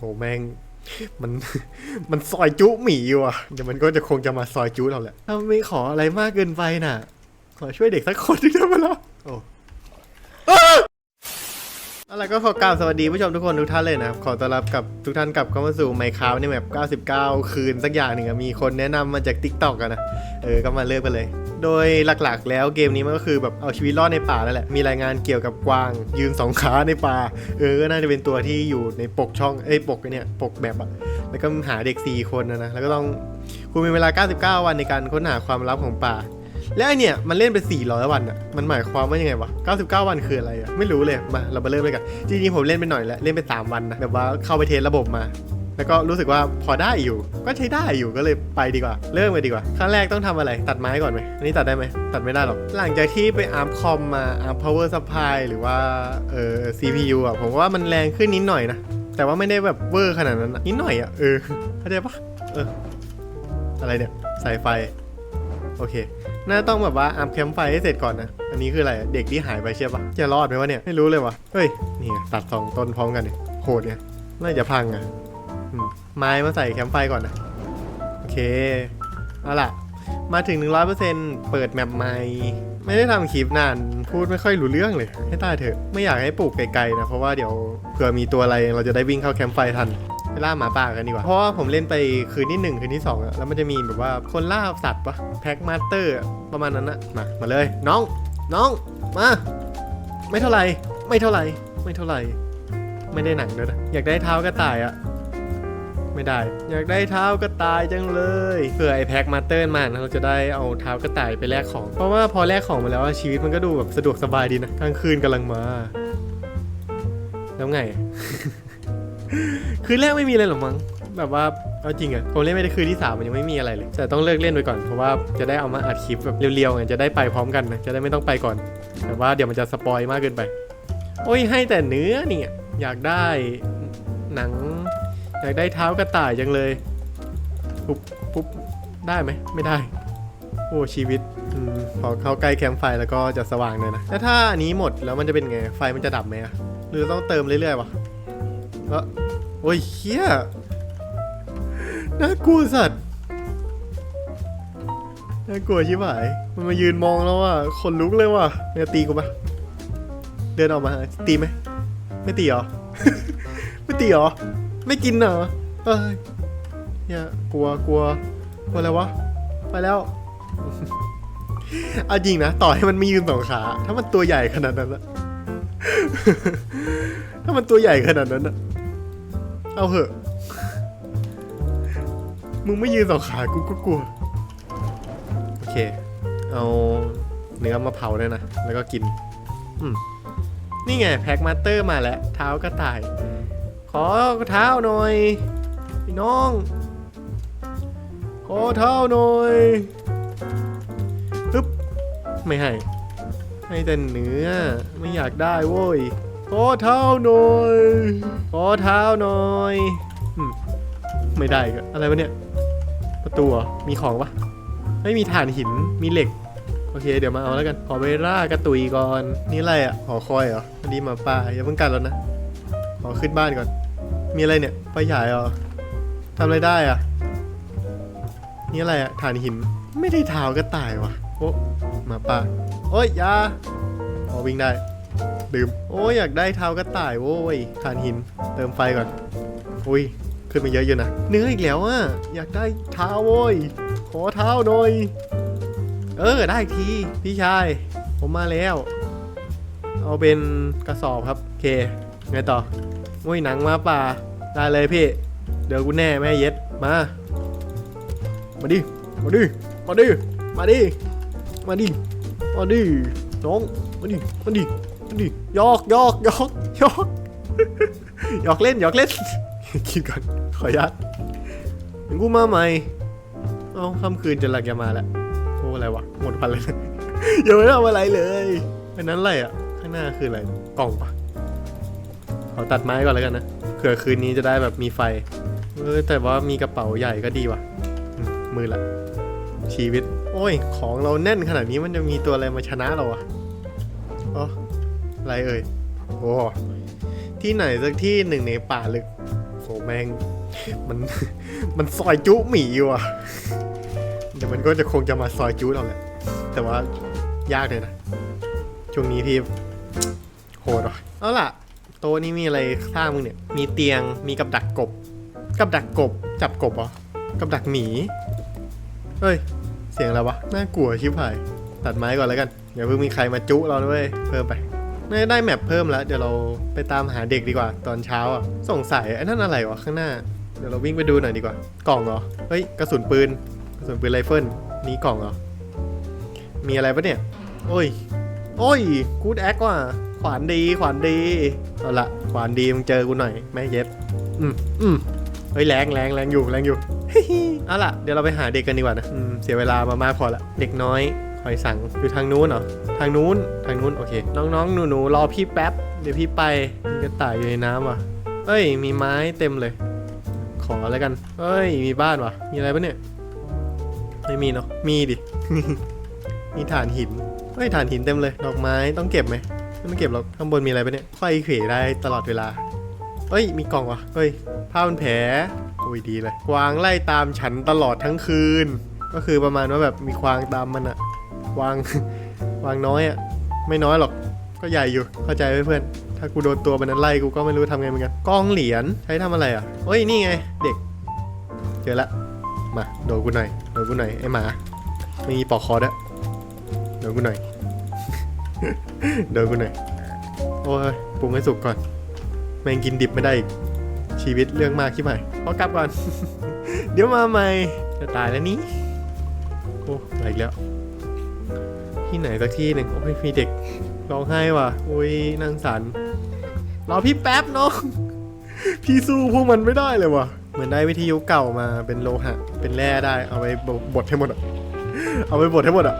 โหแม่งมันมันซอยจุหมีอยู่อะเดี๋ยวมันก็จะคงจะมาซอยจุเราแหละถ้าไม่ขออะไรมากเกินไปน่ะ ขอช่วยเด็กสักคนหนึงได้ไหมล่ะโอ้อะไรก็ขอกล่าวสวัสดีผู้ชมทุกคนทุกท่านเลยนะครับ ขอต้อนรับกับทุกท่านกลับเข้ามาสู่ไมค์คาวในแบบ 99 คืนสักอย่างหนึ่งมีคนแนะนำมาจาก t ิ k t o k กันนะ เออ ก็มาเลือกไปเลย โดยหลักๆ แล้วเกมนี้มันก็คือแบบเอาชีวิตรอดในป่าแล้วแหละ มีรายงานเกี่ยวกับกวาง ยืนสองขาในป่า เออ ก็น่าจะเป็นตัวที่อยู่ในปกช่อง เอ้ย ปกเนี่ย ปกแบบอะแล้วก็หาเด็ก 4 คนนะนะ แล้วก็ต้อง คุณมีเวลา 99 วันในการค้นหาความลับของป่า และไอเนี่ย มันเล่นไป 400 วันอะมันหมายความว่ายังไงวะ 99 วันคืออะไรอะไม่รู้เลย มา เรามาเริ่มเลยกัน จริงๆ ผมเล่นไปหน่อยแล้ว เล่นไป 3 วันนะ แบบว่าเข้าไปเทสระบบมา แล้วก็รู้สึกว่าพอได้อยู่ ก็ใช้ได้อยู่ก็เลยไปดีกว่า เริ่มไปดีกว่าขั้นแรกต้องทำอะไรตัดไม้ก่อนไหมอันนี้ตัดได้ไหมตัดไม่ได้หรอก หลังจากที่ไปอาร์มคอมมาอาร์ม power supply หรือว่าเอ่อ CPU อะผมว่ามันแรงขึ้นนิดหน่อยนะแต่ว่าไม่ได้แบบเวอร์ขนาดนั้นนิดหน่อยอะเออเข้าใจปะเอออะไรเนี่ยสายไฟโอเคน่าต้องแบบว่าอาร์มแคมไฟให้เสร็จก่อนนะ อันนี้คืออะไรเด็กที่หายไปใช่ปะจะรอดไหมวะเนี่ยไม่รู้เลยวะเฮ้ยนี่ตัดสองต้นพร้อมกันเนี่ยโหดเนี่ยน่าจะพังอะ ไม้มาใส่แคมป์ไฟก่อนนะโอเคเอาล่ะ มาถึง 100%เปิดแมปใหม่ ไม่ได้ทำคลิปนาน พูดไม่ค่อยรู้เรื่องเลย ให้ตายเถอะ ไม่อยากให้ปลูกไกลๆนะ เพราะว่าเดี๋ยวเผื่อมีตัวอะไรเราจะได้วิ่งเข้าแคมป์ไฟทันไปล่าหมาป่ากันดีกว่า เพราะว่าผมเล่นไปคืนที่หนึ่งคืนที่สองอะแล้วมันจะมีแบบว่าคนล่าสัตว์ปะแพ็กมาสเตอร์ประมาณนั้นนะมา มาเลย น้อง น้อง มา ไม่เท่าไหร่ ไม่เท่าไหร่ ไม่เท่าไหร่ ไม่ได้หนังด้วยนะ อยากได้เท้ากระต่ายอะ ไม่ได้ อยากได้เท้ากระต่ายจังเลยเผื่อไอแพ็กมาเตอร์มานะเราจะได้เอาเท้ากระต่ายไปแลกของ เพราะว่าพอแลกของมาแล้วชีวิตมันก็ดูแบบสะดวกสบายดีนะกลางคืนกำลังมา แล้วไง คืนแรกไม่มีอะไรหรอกมั้งแบบว่าเอาจริงอะผมเล่นไม่ได้คืนที่สามมันยังไม่มีอะไรเลย แต่ต้องเลิกเล่นไปก่อนเพราะว่าจะได้เอามาอัดคลิปแบบเรียวๆไงจะได้ไปพร้อมกันนะจะได้ไม่ต้องไปก่อน แต่ว่าเดี๋ยวมันจะสปอยมากเกินไป โอ้ยให้แต่เนื้อเนี่ยอยากได้หนัง อยากได้เท้ากระต่ายจังเลยปุ๊บปุ๊บได้ไหมไม่ได้ โอ้ชีวิตอพอเข้าใกล้แคมป์ไฟแล้วก็จะสว่างเลยนะแล้วถ้าอันนี้หมดแล้วมันจะเป็นไงไฟมันจะดับไหมหรือต้องเติมเรื่อยๆวะแล้วโอ้ยเฮียน่ากลัวสัตว์น่ากลัวชิบหายมันมายืนมองแล้วอะขนลุกเลยว่ะมันจะตีกูปะเดินออกมาตีไหมไม่ตีหรอ ไม่ตีหรอ ไม่กินเหรอเอ้ยเนี่ยกลัวกลัวกลัวอะไรวะ ไปแล้ว เอาจริงนะ ต่อให้มันมียืนสองขา ถ้ามันตัวใหญ่ขนาดนั้นอะถ้ามันตัวใหญ่ขนาดนั้นอะเอาเหอะ มึงไม่ยืนสองขา กูก็กลัว โอเค เอาเนื้อมาเผาเลยนะ แล้วก็กิน อืมนี่ไงแพ็กมาสเตอร์มาแล้ว เท้ากระต่าย ขอเท้าหน่อย พี่น้อง ขอเท้าหน่อยปึ๊บไม่ให้ ให้แต่เนื้อไม่อยากได้โว้ย ขอเท้าหน่อย ขอเท้าหน่อยไม่ได้ก็อะไรวะเนี่ย ประตูมีของปะไม่มีถ่านหินมีเหล็กโอเค เดี๋ยวมาเอาแล้วกัน ขอไปล่ากระตุยก่อน นี่อะไรอะ หอคอยเหรอพอดีมาป่าอย่าเพิ่งกัดแล้วนะ ขอขึ้นบ้านก่อน มีอะไรเนี่ยไฟฉายเหรอทำอะไรได้อะ นี่อะไรอะฐานหิน ไม่ได้เท้ากระต่ายวะโอ้หมาป่าโอ้ยยาอ๋อวิ่งได้ ดื่ม โอ้ยอยากได้เท้ากระต่ายโว้ยฐานหิน เติมไฟก่อน อุ้ยขึ้นมาเยอะอยู่นะ เนื้ออีกแล้วอะ อยากได้เท้าโว้ย ขอเท้าหน่อย เออได้ที พี่ชาย ผมมาแล้ว เอาเป็นกระสอบครับ โอเค ไงต่อ อุ้ยหนังมาป่า ได้เลยพี่ เดี๋ยวกูแน่แม่เย็ด มา มาดิ มาดิ มาดิ มาดิ มาดิ มาดิ น้อง มาดิ มาดิ มาดิ ยอกยอกยอกยอกหยอกเล่นหยอกเล่นกินก่อน ขออนุญาตเดี๋ยวกูมาใหม่ เอาค่ำคืนจะหลักจะมาแล้วโอ้อะไรวะ หมดพันเลยยังไม่ได้ทำอะไรเลยอันนั้นอะไรอะ ข้างหน้าคืออะไร กล่องปะ อตัดไม้ก่อนแล้วกันนะเผื่อคืนนี้จะได้แบบมีไฟเออแต่ว่ามีกระเป๋าใหญ่ก็ดีว่ะ มือละ ชีวิต โอ้ย ของเราแน่นขนาดนี้มันจะมีตัวอะไรมาชนะเราอะอ๋ออะไรเอ่ยโอ้ที่ไหนสักที่หนึ่งในป่าลึกโอ้แมงมันมันซอยจุหมีอยู่อะเดี๋ยวมันก็จะคงจะมาซอยจุเราแหละแต่ว่ายากเลยนะช่วงนี้พี่โหดว่ะเอาล่ะ โต๊ะนี้มีอะไรข้างมึงเนี่ย มีเตียง มีกับดักกบ กับดักกบ จับกบเหรอ กับดักหมี เฮ้ย เสียงอะไรวะ น่ากลัวชิบหาย ตัดไม้ก่อนแล้วกัน อย่าเพิ่งมีใครมาจุเราด้วยเพิ่มไปไม่ได้แมปเพิ่มแล้ว เดี๋ยวเราไปตามหาเด็กดีกว่า ตอนเช้าอะ สงสัยไอ้นั่นอะไรวะข้างหน้า เดี๋ยวเราวิ่งไปดูหน่อยดีกว่า กล่องเหรอ เฮ้ย กระสุนปืน กระสุนปืนไรเฟิล นี่กล่องเหรอ มีอะไรปะเนี่ย โอ้ย โอ้ยกูดแอคว่ะขวานดีขวานดีเอาละขวานดีมึงเจอกูหน่อยแม่เย็ดอืมอืมเฮ้ยแรงแรงแรงอยู่แรงอยู่เอาล่ะเดี๋ยวเราไปหาเด็กกันดีกว่านะอืมเสียเวลามามากพอละเด็กน้อยคอยสั่งอยู่ทางนู้นเหรอทางนู้นทางนู้นโอเค น้องๆหนูๆรอพี่แป๊บ เดี๋ยวพี่ไปมีกระต่ายอยู่ในน้ำว่ะเอ้ย มีไม้เต็มเลย ขอแล้วกัน เอ้ย มีบ้านว่ะมีอะไรปะเนี่ยไม่มีเนาะมีดิมีฐานหิน ฮ้ยฐานหินเต็มเลย ดอกไม้ต้องเก็บไหมไม่ต้องเก็บหรอกข้างบนมีอะไรปะเนี่ยไฟเขวได้ตลอดเวลาเฮ้ยมีกล่องวะเฮ้ยผ้าพันแผลอุ้ยดีเลยกวางไล่ตามฉันตลอดทั้งคืน ก็คือประมาณว่าแบบมีควางตามมันอะกวางกวางน้อยอะไม่น้อยหรอกก็ใหญ่อยู่เข้าใจไหมเพื่อน ถ้ากูโดนตัวมันนั้นไล่กูก็ไม่รู้ทำไงเหมือนกันกองเหรียญใช้ทำอะไรอะเฮ้ยนี่ไง เด็กเจอละมาโดนกูหน่อยโดนกูหน่อยไอหมาไม่มีปอกคอด้วยโดนกูหน่อย โดนกูหน่อยโอ้ยปรุงให้สุกก่อน แมงกินดิบไม่ได้อีกชีวิตเรื่องมากที่ไหนขอกลับก่อน เดี๋ยวมาใหม่จะตายแล้วนี่โอ้ไรแล้ว ที่ไหนสักที่หนึ่งโอ้ยมีเด็กร้องไห้ว่ะโอ้ยนางสันรอพี่แป๊บน้องพี่สู้พวกมันไม่ได้เลยว่ะ เหมือนได้วิทยุเก่ามาเป็นโลหะ เป็นแร่ได้เอาไปบดให้หมดอะ เอาไปบดให้หมดอะ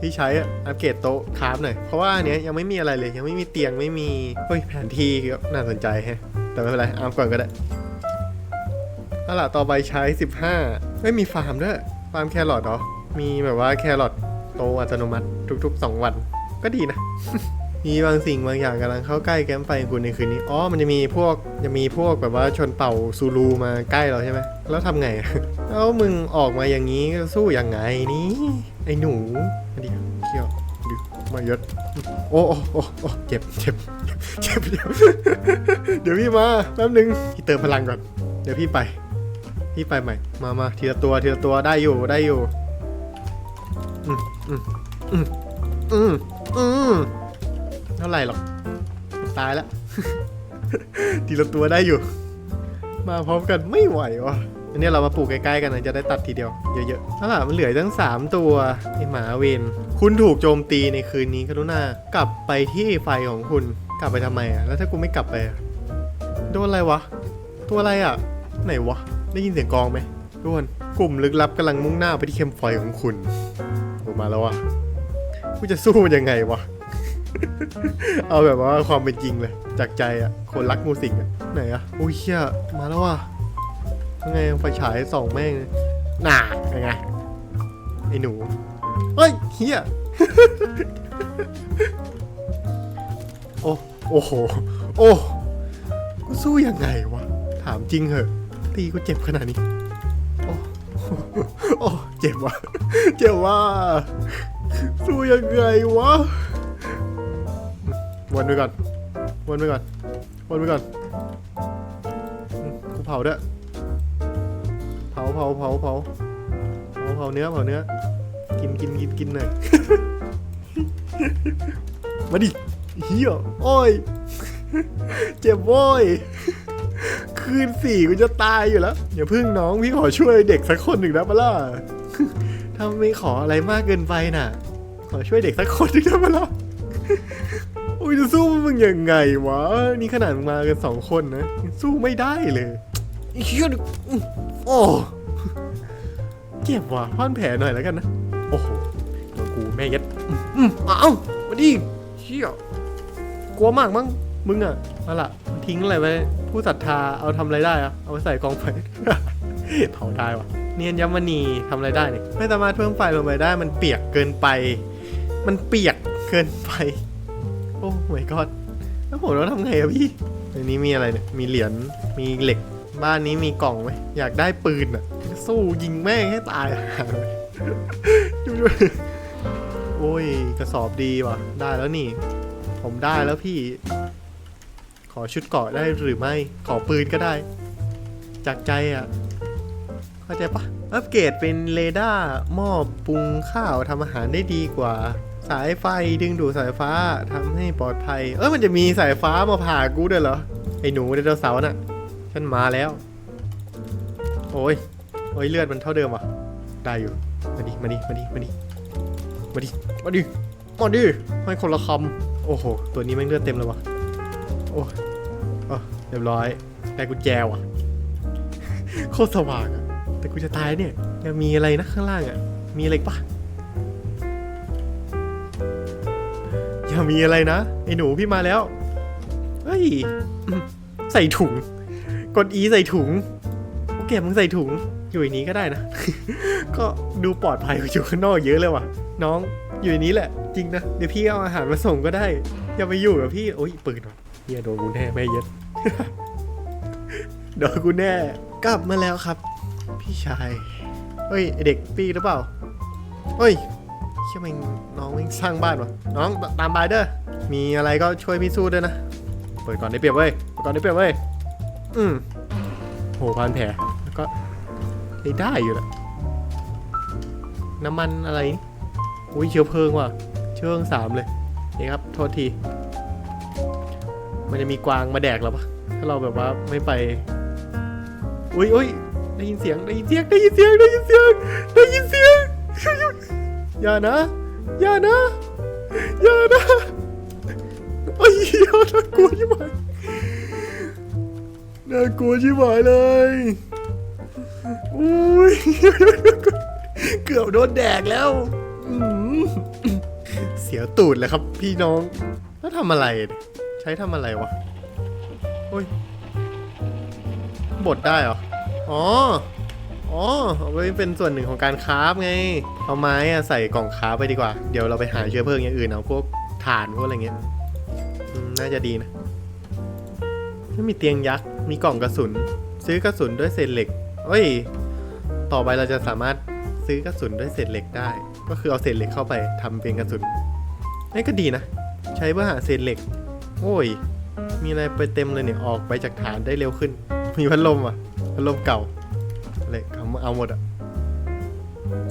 ที่ใช้อัปเกรดโต๊ะคราฟหน่อย เพราะว่าอันเนี้ยยังไม่มีอะไรเลย ยังไม่มีเตียงไม่มีเฮ้ยแผนที่ก็น่าสนใจแฮะ แต่ไม่เป็นไรอาร์มก่อนก็ได้เอาล่ะต่อไปใช้ 15ไม่มีฟาร์มด้วย ฟาร์มแครอทเหรอ มีแบบว่าแครอทโตอัตโนมัติทุก ๆ 2 วัน ก็ดีนะ มีบางสิ่งบางอย่างกำลังเข้าใกล้แคมป์ไฟของคุณในคืนนี้ อ๋อ มันจะมีพวกจะมีพวกแบบว่าชนเผ่าซูลูมาใกล้เราใช่ไหม แล้วทำไง แล้วมึงออกมาอย่างนี้สู้อยังไงนี่ไอ้หนู มายศโอ้โอ้โอ้โอ้เจ็บเจ็บเจ็บเจ็บเดี๋ยวพี่มาแป๊บนึงพี่เติมพลังก่อน เดี๋ยวพี่ไป พี่ไปใหม่ มามาทีละตัวทีละตัวได้อยู่ได้อยู่อืมอืมอืมอืมอืมเท่าไหร่หรอกตายแล้วทีละตัวได้อยู่ มาพร้อมกันไม่ไหววะอันนี้เรามาปลูกใกล้ๆกันนะจะได้ตัดทีเดียวเยอะๆเอาล่ะมันเหลือตั้ง 3 ตัวไอหมาเวน คุณถูกโจมตีในคืนนี้กรุณากลับไปที่ไฟของคุณกลับไปทำไมอะแล้วถ้ากูไม่กลับไปโดนอะไรวะ ตัวอะไรอะ ไหนวะ ได้ยินเสียงกองไหมทุกคนกลุ่มลึกลับกำลังมุ่งหน้าไปที่เคมไฟของคุณออกมาแล้ววะกูจะสู้มันยังไงวะเอาแบบว่าความเป็นจริงเลย จากใจอะคนรักมูสิกอะไหนอะอุ้ยเชี่ยมาแล้วว่ะยังไงไฟฉายส่องแม่งเลยน่ายังไงไอ้หนู เฮ้ยเฮียโอ้โอ้โห โอ้กูสู้ยังไงวะ ถามจริงเหอะ ตีกูเจ็บขนาดนี้ โอ้โอ้เจ็บวะเจ็บว่า สู้ยังไงวะ วนไปก่อน วนไปก่อน วนไปก่อน กูเผาด้วย เผาเผาเผาเผาเผาเผาเนื้อเผาเนื้อ กินกินกินกินหน่อยมาดิเฮียโอ้ย เจ็บโว้ยคืนสี่กูจะตายอยู่แล้วอย่าพึ่งน้องพี่ขอช่วยเด็กสักคนหนึ่งนะมาล่ะถ้าไม่ขออะไรมากเกินไปน่ะ ขอช่วยเด็กสักคนหนึ่งนะมาล่ะโอ้ยจะสู้มึงยังไงวะ นี่ขนาดมึงมากันสองคนนะยังสู้ไม่ได้เลยไอ้เฮียอื้อโอ้เจ็บว่ะพันแผลหน่อยแล้วกันนะ อืมอืมเอ้ามาดิเฮียกลัวมากมั้งมึงอะเอาล่ะทิ้งอะไรไว้ผู้ศรัทธาเอาทำอะไรได้อะเอาไปใส่กองไฟ เผาได้วะเนียนยมณีทำอะไรได้เนี่ยไม่สามารถเพิ่มไฟลงไปได้ มันเปียกเกินไป มันเปียกเกินไป โอ้ my god แล้วผมต้องทำไงอะพี่ในนี้มีอะไรเนี่ยมีเหรียญมีเหล็ก บ้านนี้มีกล่องไหมอยากได้ปืนอะสู้ยิงแม่งให้ตายดูด้วย โอ้ย กระสอบดีว่ะ ได้แล้วนี่ ผมได้แล้วพี่ ขอชุดเกราะได้หรือไม่ ขอปืนก็ได้ จากใจอะ เข้าใจปะอัปเกรดเป็นเรดาร์หม้อปรุงข้าวทำอาหารได้ดีกว่า สายไฟดึงดูดสายฟ้าทำให้ปลอดภัย เออมันจะมีสายฟ้ามาผ่ากูด้วยเหรอ ไอ้หนูไดโนเสาร์น่ะ ฉันมาแล้ว โอ้ย โอ้ยเลือดมันเท่าเดิมว่ะ ได้อยู่ มาดิ มาดิ มาดิ มาดิ มาดิ มาดิ มาดิ ให้คนละคำ โอ้โห ตัวนี้แม่งเลือดเต็มเลยว่ะโอ้เออเรียบร้อยได้กุญแจว่ะ โคตรสว่างอะแต่กูจะตายเนี่ยยังมีอะไรนะข้างล่างอะมีอะไรปะอย่ามีอะไรนะไอ้หนูพี่มาแล้ว เฮ้ย ใส่ถุง กด E ใส่ถุงโอเคมึงใส่ถุงอยู่ในนี้ก็ได้นะ ก็ดูปลอดภัยกว่าอยู่ข้างนอกเยอะเลยว่ะ น้อง อยู่ในนี้แหละ จริงนะ เดี๋ยวพี่เอาอาหารมาส่งก็ได้ อย่าไปอยู่กับพี่ โอ้ยปืนวะเฮียโดนกูแน่แม่เย็ดโดนกูแน่ กลับมาแล้วครับ พี่ชายเฮ้ยเด็กปีหรือเปล่าเฮ้ยเชื่อมงน้องม่งสร้างบ้านวะน้องตามบายเด้อมีอะไรก็ช่วยพี่สู้ด้วยนะเปิดก่อนได้เปรียบเว้ยเปิดก่อนได้เปรียบเว้ยอืมโหพันแผลแล้วก็ได้ได้อยู่แหละน้ำมันอะไรนี่ อุ้ยเชื้อเพลิงว่ะ เชื้อเพลิงสามเลยเอ้ครับ โทษที มันจะมีกวางมาแดกเราปะถ้าเราแบบว่าไม่ไป อุ้ยอุ้ยได้ยินเสียงได้ยินเสียงได้ยินเสียงได้ยินเสียงได้ยินเสียง อย่านะ อย่านะ อย่านะไอ้เหี้ยน่ากลัวชิบหายน่ากลัวชิบหายเลยอุ้ยเกือบโดนแดกแล้ว เสียวตูดเลยครับ พี่น้อง แล้วทำอะไร ใช้ทำอะไรวะโอ้ยบดได้เหรอ อ๋อ อ๋อเอาไว้เป็นส่วนหนึ่งของการคราฟไง เอาไม้อะใส่กล่องคราฟไปดีกว่า เดี๋ยวเราไปหาเชื้อเพลิงอย่างอื่นเอาพวกถ่านพวกอะไรเงี้ยน่าจะดีนะไม่มีเตียงยักษ์ มีกล่องกระสุน ซื้อกระสุนด้วยเศษเหล็กเอ้ย ต่อไปเราจะสามารถซื้อกระสุนด้วยเศษเหล็กได้ ก็คือเอาเศษเหล็กเข้าไปทำเป็นกระสุนนี่ก็ดีนะ ใช้เพื่อหาเศษเหล็ก โอ้ย มีอะไรไปเต็มเลยเนี่ยออกไปจากฐานได้เร็วขึ้น มีพัดลมอะพัดลมเก่าเหล็กเอามาเอาหมดอะ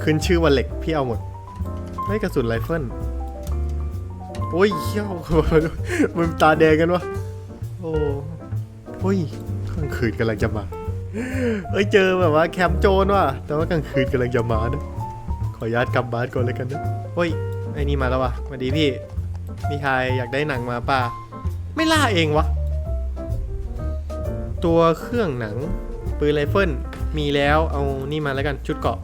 ขึ้นชื่อว่าเหล็กพี่เอาหมดไม่กระสุนไรเฟิลโอ้ยเขี้ยวมันตาแดงกันวะโอ้โอ้ยกลางคืนกำลังจะมาเอ้ยเจอแบบว่าแคมป์โจรว่ะแต่ว่ากลางคืนกำลังจะมานะ ขออนุญาตกลับบ้านก่อนเลยกันนะโอ้ยไอ้นี่มาแล้ววะสวัสดีพี่พี่ชายอยากได้หนังมาป่ะไม่ล่าเองวะ ตัวเครื่องหนังปืนไรเฟิลมีแล้วเอานี่มาแล้วกันชุดเกาะ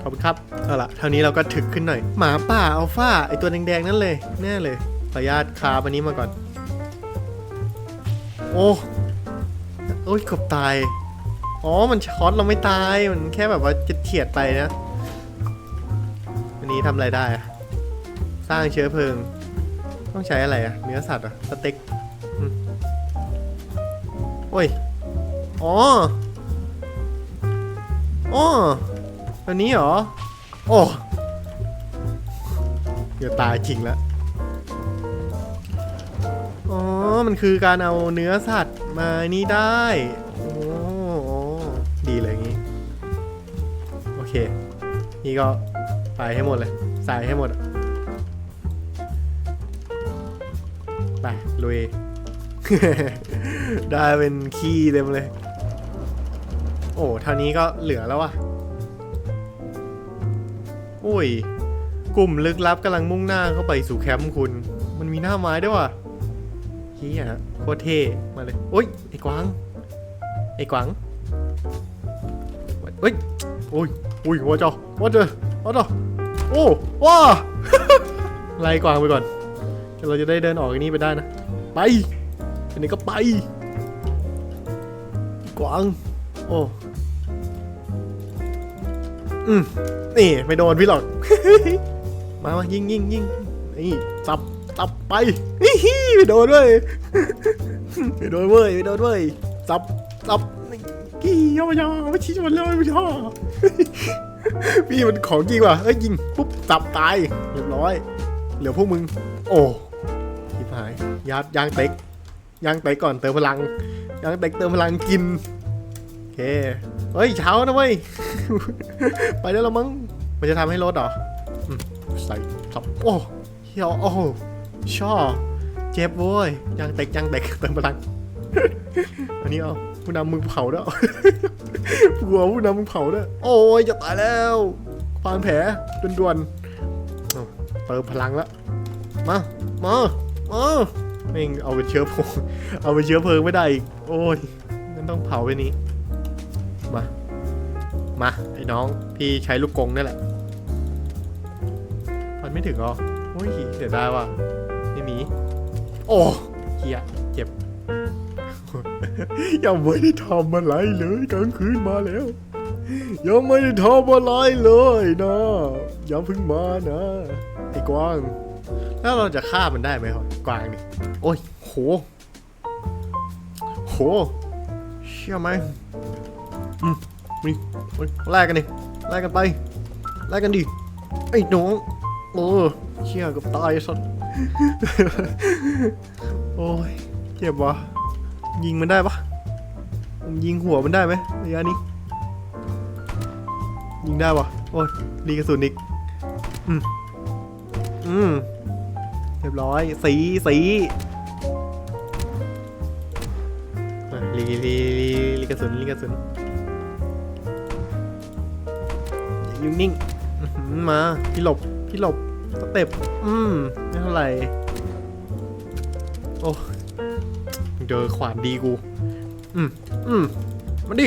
ขอบคุณครับเอาละเท่านี้เราก็ถึกขึ้นหน่อย หมาป่าอัลฟาไอตัวแดงๆนั่นเลยแน่เลยขออนุญาตคาบอันนี้มาก่อน โอ้โอ้ยเกือบตาย อ๋อ มันช็อตเราไม่ตาย มันแค่แบบว่าจะเฉียดไปนะ อันนี้ทำอะไรได้อะสร้างเชื้อเพลิง ต้องใช้อะไรอะเนื้อสัตว์อะสเต็กอืมโอ้ย อ๋ออ๋ออันนี้เหรอ โอ้เดี๋ยวตายจริงแล้วอ๋อ มันคือการเอาเนื้อสัตว์มานี่ได้ โอ้โอดีเลยอย่างงี้ โอเค นี่ก็ ไปให้หมดเลย ใส่ให้หมดไปลุย ได้เป็นขี้เต็มเลย โอ้เท่านี้ก็เหลือแล้ววะโอ้ย กลุ่มลึกลับกำลังมุ่งหน้าเข้าไปสู่แคมป์คุณ มันมีหน้าไม้ด้วยว่ะเฮียโคตรเท่มาเลยโอ้ยไอ้กวาง ไอ้กวางเฮ้ยโอ้ยอุ้ยว่าจ้าว่าเจอว่าจ้า โอ้ว้าไล่กวางไปก่อนเราจะได้เดินออกอันนี้ไปได้นะ ไปอันนี้ก็ไป กวาง โอ้อืมนี่ไม่โดนพี่หรอก มามายิงยิงยิงนี่จับจับไปฮิฮิไม่โดนเว้ยไม่โดนเว้ยไม่โดนเว้ยจับจับกี่ยอมยอมไม่ชี้มันเลยไม่ชอบ พี่มันของจริงว่ะเอ้ยยิงปุ๊บจับตายเรียบร้อย เหลือพวกมึง โอ้ชิบหายยัดยางเต็กยางเต็กก่อนเติมพลังยางเต็กเติมพลังกินโอเคเฮ้ยเช้านะเว้ยไปได้แล้วมั้งมันจะทำให้รถเหรอใส่ทับโอ้เฮียโอ้ช่อเจ็บเว้ยยางเต็กยางเต็กเติมพลังอันนี้เอา ผู้นำมึงเผาด้วยผัวผู้นำมึงเผาด้วยโอ้ยจะตายแล้วปานแผลด่วนๆเติมพลังแล้วมามามาไม่งเอาเป็นเชื้อเพลิงเอาเป็นเชื้อเพลิงไม่ได้อีกโอ้ยงั้นต้องเผาไปนี้มามาไอ้น้องพี่ใช้ลูกกงนี่แหละมันไม่ถึงเหรอโอ้ยเสียดายว่ะไม่มีโอ้เฮียเจ็บ ยังไม่ได้ทำอะไรเลยกลางคืนมาแล้ว ยังไม่ได้ทำอะไรเลยนะอย่าเพิ่งมานะไอ้กวาง แล้วเราจะฆ่ามันได้ไหมครับกวางนี่โอ้ยโห โหเชื่อไหมอืมนี่เฮ้ยแลกกันดิแลกกันไปแลกกันดิไอ้น้องโอ้เชี่ยเกับตายสัสโอ้ยเจ็บวะ ยิงมันได้ปะผมยิงหัวมันได้ไหมระยะนี้ ยิงได้ปะโอ้ยรีกระสุนอีก อืม อืม เรียบร้อย สี สีอะรีรีรีรีกระสุนรีกระสุนอย่ายุ่งนิ่ง มา พี่หลบ พี่หลบ สเต็ป อืม ไม่เท่าไหร่ เจอขวานดีกู อืมอืมมาดิ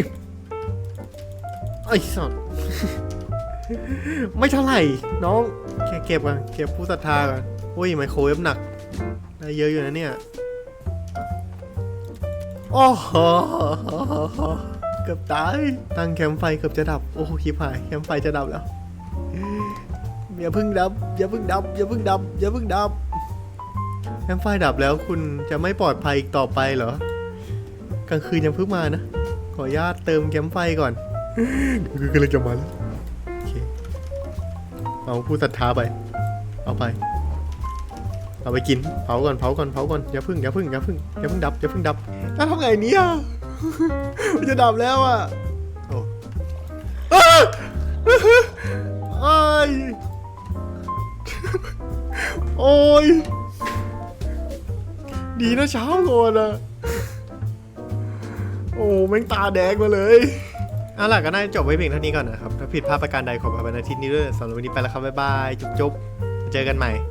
ไอ้สัสไม่เท่าไหร่ น้องแค่เก็บก่อนเก็บผู้ศรัทธาก่อนอุ้ยไมโครเวฟหนักได้เยอะอยู่นะเนี่ยโอ้โหเกือบตาย ตั้งแคมป์ไฟเกือบจะดับ โอ้โหคิดหาย แคมป์ไฟจะดับแล้ว อย่าพึ่งดับ อย่าพึ่งดับ อย่าพึ่งดับ อย่าพึ่งดับ แคมป์ไฟดับแล้วคุณจะไม่ปลอดภัยอีกต่อไปเหรอ กลางคืนยังเพิ่งมานะ ขออนุญาตเติมแคมป์ไฟก่อนคือกำลังจะมาแล้วโอเค เอาผู้ศรัทธาไป เอาไป เอาไปกิน เผาก่อน เผาก่อน เผาก่อน อย่าเพึ่ง อย่าเพึ่ง อย่าเพึ่ง อย่าเพึ่งดับ อย่าเพึ่งดับแล้วทำไงเนี่ยมันจะดับแล้วอะโอ้อ้าอ้ายโอ้ย ดีนะเช้าก่อนอะโอ้แม่งตาแดงมาเลยเอาล่ะก็น่าจะจบไว้เพียงเท่านี้ก่อนนะครับ ถ้าผิดพลาดประการใดขออภัยในที่นี้ด้วยสำหรับวันนี้ไปแล้วครับ บ๊ายบาย จุ๊บๆเจอกันใหม่